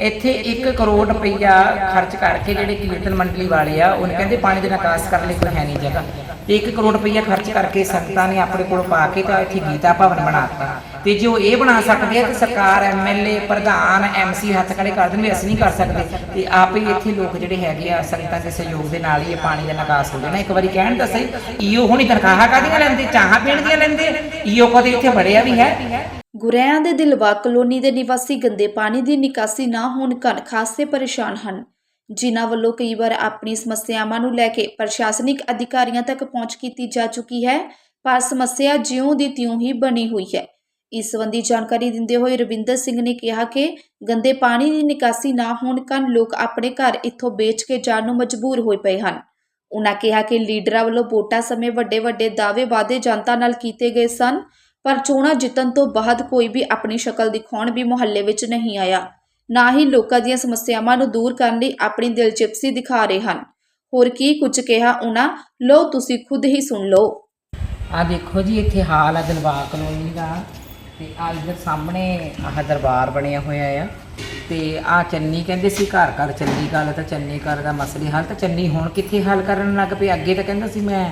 ਇੱਥੇ 1 ਕਰੋੜ ਰੁਪਈਆ ਖਰਚ ਕਰਕੇ ਜਿਹੜੇ ਕੀਰਤਨ ਮੰਡਲੀ ਵਾਲੇ ਆ, ਉਹਨੇ ਕਹਿੰਦੇ ਪਾਣੀ ਦੇ ਨਿਕਾਸ ਕਰਨ ਲਈ ਕੋਈ ਹੈ ਨਹੀਂ ਜਗ੍ਹਾ। ਤੇ 1 ਕਰੋੜ ਰੁਪਈਆ ਖਰਚ ਕਰਕੇ ਸੰਗਤਾਂ ਨੇ ਆਪਣੇ ਕੋਲ ਪਾ ਕੇ ਤਾਂ ਇੱਥੇ ਗੀਤਾ ਭਵਨ ਬਣਾਤਾ ਤੇ ਜੋ ਇਹ ਬਣਾ ਸਕਦੇ ਆ ਤੇ ਸਰਕਾਰ ਐਮਐਲਏ ਪ੍ਰਧਾਨ ਐਮਸੀ ਹੱਥ ਖੜੇ ਕਰ ਦੇਣ ਵੀ ਅਸੀਂ ਨਹੀਂ ਕਰ ਸਕਦੇ। ਤੇ ਆਪ ਹੀ ਇੱਥੇ ਲੋਕ ਜਿਹੜੇ ਹੈਗੇ ਆ, ਸੰਗਤਾਂ ਦੇ ਸਹਿਯੋਗ ਦੇ ਨਾਲ ਹੀ ਇਹ ਪਾਣੀ ਦਾ ਨਿਕਾਸ ਹੋ ਜਾਣਾ। ਇੱਕ ਵਾਰੀ ਕਹਿਣ ਤਾਂ ਸਹੀ, ਈਓ ਹੁਣੀ ਤਨਖਾਹਾਂ ਕਾਹਦੀਆਂ ਲੈਂਦੇ, ਚਾਹਾਂ ਪੀਣ ਦੀਆਂ ਲੈਂਦੇ? ਈਓ ਕਦੇ ਇੱਥੇ ਵੜਿਆ ਵੀ ਹੈ? ਗੁਰੇਆਂ ਦੇ ਦਿਲਵਾ ਕਲੋਨੀ ਦੇ ਨਿਵਾਸੀ ਗੰਦੇ ਪਾਣੀ ਦੀ ਨਿਕਾਸੀ ਨਾ ਹੋਣ ਕਾਰਨ ਖਾਸੇ ਪਰੇਸ਼ਾਨ ਹਨ। ਜਿਨ੍ਹਾਂ ਵੱਲੋਂ ਕਈ ਵਾਰ ਆਪਣੀ ਸਮੱਸਿਆਵਾਂ ਨੂੰ ਲੈ ਕੇ ਪ੍ਰਸ਼ਾਸਨਿਕ ਅਧਿਕਾਰੀਆਂ ਤੱਕ ਪਹੁੰਚ ਕੀਤੀ ਜਾ ਚੁੱਕੀ ਹੈ, ਪਰ ਸਮੱਸਿਆ ਜਿਉਂ ਦੀ ਤਿਉਂ ਹੀ ਬਣੀ ਹੋਈ ਹੈ। ਇਸ ਸੰਬੰਧੀ ਜਾਣਕਾਰੀ ਦਿੰਦੇ ਹੋਏ ਰਵਿੰਦਰ ਸਿੰਘ ਨੇ ਕਿਹਾ ਕਿ ਗੰਦੇ ਪਾਣੀ ਦੀ ਨਿਕਾਸੀ ਨਾ ਹੋਣ ਕਾਰਨ ਲੋਕ ਆਪਣੇ ਘਰ ਇੱਥੋਂ ਵੇਚ ਕੇ ਜਾਣ ਨੂੰ ਮਜਬੂਰ ਹੋਏ ਪਏ ਹਨ। ਉਨ੍ਹਾਂ ਕਿਹਾ ਕਿ ਲੀਡਰਾਂ ਵੱਲੋਂ ਵੋਟਾਂ ਸਮੇਂ ਵੱਡੇ ਵੱਡੇ ਦਾਅਵੇ ਵਾਅਦੇ ਜਨਤਾ ਨਾਲ ਕੀਤੇ ਗਏ ਸਨ, ਪਰ ਚੋਣਾਂ ਜਿੱਤਣ ਤੋਂ ਬਾਅਦ ਕੋਈ ਵੀ ਆਪਣੀ ਸ਼ਕਲ ਦਿਖਾਉਣ ਵੀ ਮੁਹੱਲੇ ਵਿੱਚ ਨਹੀਂ ਆਇਆ। ਨਾ ਹੀ ਲੋਕਾਂ ਦੀਆਂ ਸਮੱਸਿਆਵਾਂ ਨੂੰ ਦੂਰ ਕਰਨ ਲਈ ਆਪਣੀ ਦਿਲਚਸਪੀ ਦਿਖਾ ਰਹੇ ਹਨ। ਹੋਰ ਕੀ ਕੁਝ ਕਿਹਾ ਉਹਨਾਂ ਲੋ ਤੁਸੀਂ ਖੁਦ ਹੀ ਸੁਣ ਲਓ। ਆ ਦੇਖੋ ਜੀ, ਇੱਥੇ ਹਾਲ ਆ ਦਿਲਬਾਗ ਕਲੋਨੀ ਦਾ। ਤੇ ਆ ਇਧਰ ਸਾਹਮਣੇ ਆਹ ਦਰਬਾਰ ਬਣਿਆ ਹੋਇਆ ਆ, ਤੇ ਆ ਚੰਨੀ ਕਹਿੰਦੇ ਸੀ ਘਰ ਘਰ ਚੰਨੀ ਗੱਲ, ਤਾਂ ਚੰਨੀ ਘਰ ਦਾ ਮਸਲੇ ਹੱਲ, ਤਾਂ ਚੰਨੀ ਹੁਣ ਕਿੱਥੇ ਹੱਲ ਕਰਨ ਲੱਗ ਪਈ? ਅੱਗੇ ਤਾਂ ਕਹਿੰਦਾ ਸੀ ਮੈਂ,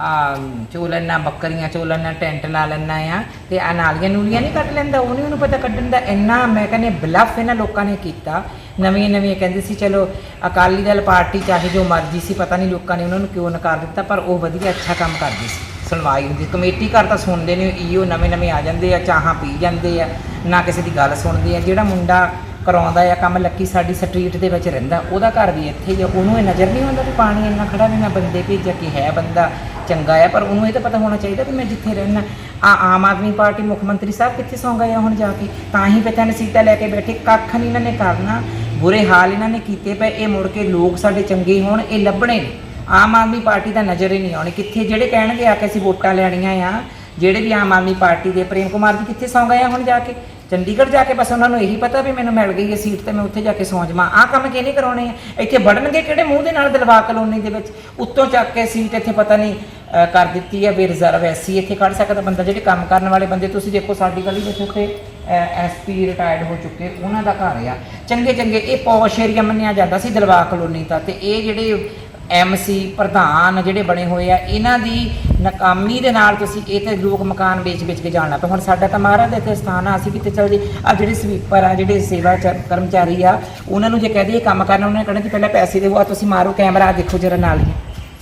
ਆ ਚੋਲਣਾ ਬੱਕਰੀਆਂ ਚੋਲਣਾ ਟੈਂਟ ਲਾ ਲੈਣਾ ਆ, ਤੇ ਆ ਨਾਲੀਆਂ ਨੂਲੀਆਂ ਨਹੀਂ ਕੱਢ ਲੈਂਦਾ, ਉਹ ਨਹੀਂ ਉਹਨੂੰ ਪਤਾ ਕੱਢਣ ਦਾ, ਇੰਨਾ ਮੈਂ ਕਹਿੰਦੇ ਬਲਫ ਇਹਨਾਂ ਲੋਕਾਂ ਨੇ ਕੀਤਾ। ਨਵੀਆਂ ਨਵੀਆਂ ਕਹਿੰਦੇ ਸੀ, ਚਲੋ, ਅਕਾਲੀ ਦਲ ਪਾਰਟੀ ਚਾਹੇ ਜੋ ਮਰਜ਼ੀ ਸੀ, ਪਤਾ ਨਹੀਂ ਲੋਕਾਂ ਨੇ ਉਹਨਾਂ ਨੂੰ ਕਿਉਂ ਨਕਾਰ ਦਿੱਤਾ, ਪਰ ਉਹ ਵਧੀਆ ਅੱਛਾ ਕੰਮ ਕਰਦੀ ਸੀ। ਸੁਣਵਾਈ ਹੁੰਦੀ ਕਮੇਟੀ ਘਰ ਤਾਂ ਸੁਣਦੇ ਨੇ ਈਓ ਨਵੇਂ ਨਵੇਂ ਆ ਜਾਂਦੇ ਆ, ਚਾਹਾਂ ਪੀ ਜਾਂਦੇ ਆ, ਨਾ ਕਿਸੇ ਦੀ ਗੱਲ ਸੁਣਦੇ ਆ। ਜਿਹੜਾ ਮੁੰਡਾ ਕਰਾਉਂਦਾ ਆ, ਕੰਮ ਲੱਕੀ ਸਾਡੀ ਸਟਰੀਟ ਦੇ ਵਿੱਚ ਰਹਿੰਦਾ, ਉਹਦਾ ਘਰ ਵੀ ਇੱਥੇ ਹੀ ਆ। ਉਹਨੂੰ ਇਹ ਨਜ਼ਰ ਨਹੀਂ ਆਉਂਦਾ ਵੀ ਪਾਣੀ ਇੰਨਾ ਖੜਾ ਵੀ ਮੈਂ ਬੰਦੇ ਭੇਜਿਆ ਕਿ ਹੈ ਬੰਦਾ, ਚੰਗਾ ਆ, ਪਰ ਉਹਨੂੰ ਇਹ ਤਾਂ ਪਤਾ ਹੋਣਾ ਚਾਹੀਦਾ ਵੀ ਮੈਂ ਜਿੱਥੇ ਰਹਿਣਾ ਆ ਆਮ ਆਦਮੀ ਪਾਰਟੀ ਮੁੱਖ ਮੰਤਰੀ ਸਾਹਿਬ ਕਿੱਥੇ ਸੌਂ ਗਏ ਆ ਹੁਣ ਜਾ ਕੇ? ਤਾਂ ਹੀ ਪਤਾ ਨਹੀਂ ਸੀਟਾਂ ਲੈ ਕੇ ਬੈਠੇ। ਕੱਖ ਨਹੀਂ ਇਹਨਾਂ ਨੇ ਕਰਨਾ। ਬੁਰੇ ਹਾਲ ਇਹਨਾਂ ਨੇ ਕੀਤੇ ਪਏ। ਇਹ ਮੁੜ ਕੇ ਲੋਕ ਸਾਡੇ ਚੰਗੇ ਹੋਣ, ਇਹ ਲੱਭਣੇ ਨੇ। ਆਮ ਆਦਮੀ ਪਾਰਟੀ ਦਾ ਨਜ਼ਰ ਹੀ ਨਹੀਂ ਆਉਣੀ। ਕਿੱਥੇ ਜਿਹੜੇ ਕਹਿਣਗੇ ਆ ਕੇ ਅਸੀਂ ਵੋਟਾਂ ਲੈਣੀਆਂ ਆ ਜਿਹੜੇ ਵੀ ਆਮ ਆਦਮੀ ਪਾਰਟੀ ਦੇ ਪ੍ਰੇਮ ਕੁਮਾਰ ਜੀ ਕਿੱਥੇ ਸੌਂ ਗਏ ਆ ਹੁਣ ਜਾ ਕੇ? ਚੰਡੀਗੜ੍ਹ ਜਾ ਕੇ ਬਸ ਉਹਨਾਂ ਨੂੰ ਇਹੀ ਪਤਾ ਵੀ ਮੈਨੂੰ ਮਿਲ ਗਈ ਹੈ ਸੀਟ ਤੇ ਮੈਂ ਉੱਥੇ ਜਾ ਕੇ ਸੌਂ ਜਾਵਾਂ। ਆਹ ਕੰਮ ਕਿਹਨੇ ਕਰਾਉਣੇ ਆ? ਇੱਥੇ ਵੜਨਗੇ ਕਿਹੜੇ ਮੂੰਹ ਦੇ ਨਾਲ ਦਲਵਾ ਕਲੋਨੀ ਦੇ ਵਿੱਚ ਉੱਤੋਂ ਚੱਕ ਕੇ ਸੀਟ ਇੱਥੇ ਪਤਾ ਨਹੀਂ ਅਹ, ਕਰ ਦਿੱਤੀ ਹੈ ਵੀ ਰਿਜ਼ਰਵ ਐਸੀ ਇੱਥੇ ਕੱਢ ਸਕਦਾ ਬੰਦਾ। ਜਿਹੜੇ ਕੰਮ ਕਰਨ ਵਾਲੇ ਬੰਦੇ ਤੁਸੀਂ ਦੇਖੋ ਸਾਡੀ ਗਲੀ ਵਿੱਚ ਉੱਥੇ ਐਸਪੀ ਰਿਟਾਇਰਡ ਹੋ ਚੁੱਕੇ ਉਹਨਾਂ ਦਾ ਘਰ ਆ। ਚੰਗੇ ਚੰਗੇ ਇਹ ਪੌਸ਼ ਏਰੀਆ ਮੰਨਿਆ ਜਾਂਦਾ ਸੀ ਦਿਲਵਾ ਕਲੋਨੀ ਦਾ ਤੇ ਇਹ ਜਿਹੜੇ ਐਮਸੀ ਪ੍ਰਧਾਨ ਜਿਹੜੇ ਬਣੇ ਹੋਏ ਆ, ਇਹਨਾਂ ਦੀ ਨਾਕਾਮੀ ਦੇ ਨਾਲ ਤੁਸੀਂ ਇਹ ਤੇ ਲੋਕ ਮਕਾਨ ਵੇਚ ਵੇਚ ਕੇ ਜਾਣ ਲੱਗ ਪਏ। ਹੁਣ ਸਾਡਾ ਤਾਂ ਮਹਾਰਾਜ ਦਾ ਇੱਥੇ ਸਥਾਨ ਆ, ਅਸੀਂ ਕਿਤੇ ਚੱਲ ਜੀ ਆ ਜਿਹੜੇ ਸਵੀਪਰ ਆ, ਜਿਹੜੇ ਸੇਵਾ ਚ- ਕਰਮਚਾਰੀ ਆ, ਉਹਨਾਂ ਨੂੰ ਜੇ ਕਹਦੇ ਇਹ ਕੰਮ ਕਰਨਾ, ਉਹਨਾਂ ਨੇ ਕਹਿਣਾ ਜੀ ਪਹਿਲਾਂ ਪੈਸੇ ਦੇਵੋ ਆ ਤੁਸੀਂ ਮਾਰੋ ਕੈਮਰਾ ਦੇਖੋ ਜਰਾ ਨਾਲੀਆਂ।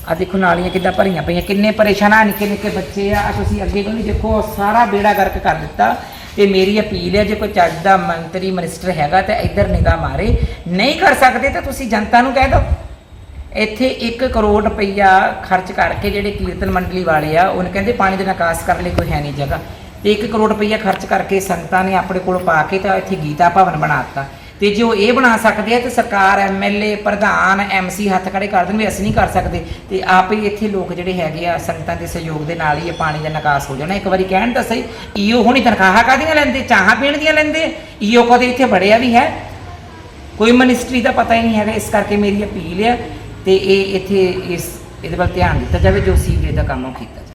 ਆ ਦੇਖੋ ਨਾਲੀਆਂ ਕਿੱਦਾਂ ਭਰੀਆਂ ਪਈਆਂ, ਕਿੰਨੇ ਪਰੇਸ਼ਾਨ ਆ, ਨਿੱਕੇ ਨਿੱਕੇ ਬੱਚੇ ਆ, ਆਹ ਤੁਸੀਂ ਅੱਗੇ ਕੋਈ ਦੇਖੋ ਸਾਰਾ ਬੇੜਾ ਗਰਕ ਕਰ ਦਿੱਤਾ। ਤੇ ਮੇਰੀ ਅਪੀਲ ਹੈ, ਜੇ ਕੋਈ ਚੱਜ ਦਾ ਮੰਤਰੀ ਮਿਨਿਸਟਰ ਹੈਗਾ ਤਾਂ ਇੱਧਰ ਨਿਗਾਹ ਮਾਰੇ। ਨਹੀਂ ਕਰ ਸਕਦੇ ਤਾਂ ਤੁਸੀਂ ਜਨਤਾ ਨੂੰ ਕਹਿ ਦਿਓ। ਇੱਥੇ 1 ਕਰੋੜ ਰੁਪਈਆ ਖਰਚ ਕਰਕੇ ਜਿਹੜੇ ਕੀਰਤਨ ਮੰਡਲੀ ਵਾਲੇ ਆ, ਉਹਨੇ ਕਹਿੰਦੇ ਪਾਣੀ ਦਾ ਨਿਕਾਸ ਕਰਨ ਲਈ ਕੋਈ ਹੈ ਨਹੀਂ ਜਗ੍ਹਾ। ਤੇ 1 ਕਰੋੜ ਰੁਪਈਆ ਖਰਚ ਕਰਕੇ ਸੰਗਤਾਂ ਨੇ ਆਪਣੇ ਕੋਲ ਪਾ ਕੇ ਤਾਂ ਇੱਥੇ ਗੀਤਾ ਭਵਨ ਬਣਾਤਾ ਤੇ ਉਹ ਇਹ ਬਣਾ ਸਕਦੇ ਆ, ਤੇ ਸਰਕਾਰ ਐਮਐਲਏ ਪ੍ਰਧਾਨ ਐਮਸੀ ਹੱਥ ਖੜੇ ਕਰ ਦੇਣ ਵੀ ਅਸੀਂ ਨਹੀਂ ਕਰ ਸਕਦੇ। ਤੇ ਆਪ ਹੀ ਇੱਥੇ ਲੋਕ ਜਿਹੜੇ ਹੈਗੇ ਆ, ਸੰਗਤਾਂ ਦੇ ਸਹਿਯੋਗ ਦੇ ਨਾਲ ਹੀ ਇਹ ਪਾਣੀ ਦਾ ਨਿਕਾਸ ਹੋ ਜਾਣਾ। ਇੱਕ ਵਾਰੀ ਕਹਿਣ ਤਾਂ ਸਹੀ, ਈਓ ਹੁਣੀ ਤਨਖਾਹਾਂ ਕਾਹਦੀਆਂ ਲੈਂਦੇ, ਚਾਹਾਂ ਪੀਣ ਦੀਆਂ ਲੈਂਦੇ? ਈਓ ਕਦੇ ਇੱਥੇ ਵੜਿਆ ਵੀ ਹੈ? ਕੋਈ ਮਿਨਿਸਟਰੀ ਦਾ ਪਤਾ ਹੀ ਨਹੀਂ ਹੈਗਾ, ਇਸ ਕਰਕੇ ਮੇਰੀ ਅਪੀਲ ਹੈ ਤੇ ਇਹ ਇੱਥੇ ਇਸ ਇਹਦੇ ਵੱਲ ਧਿਆਨ ਦਿੱਤਾ ਜਾਵੇ ਜੋ ਸੀਵਰੇਜ ਦਾ ਕੰਮ ਉਹ ਕੀਤਾ।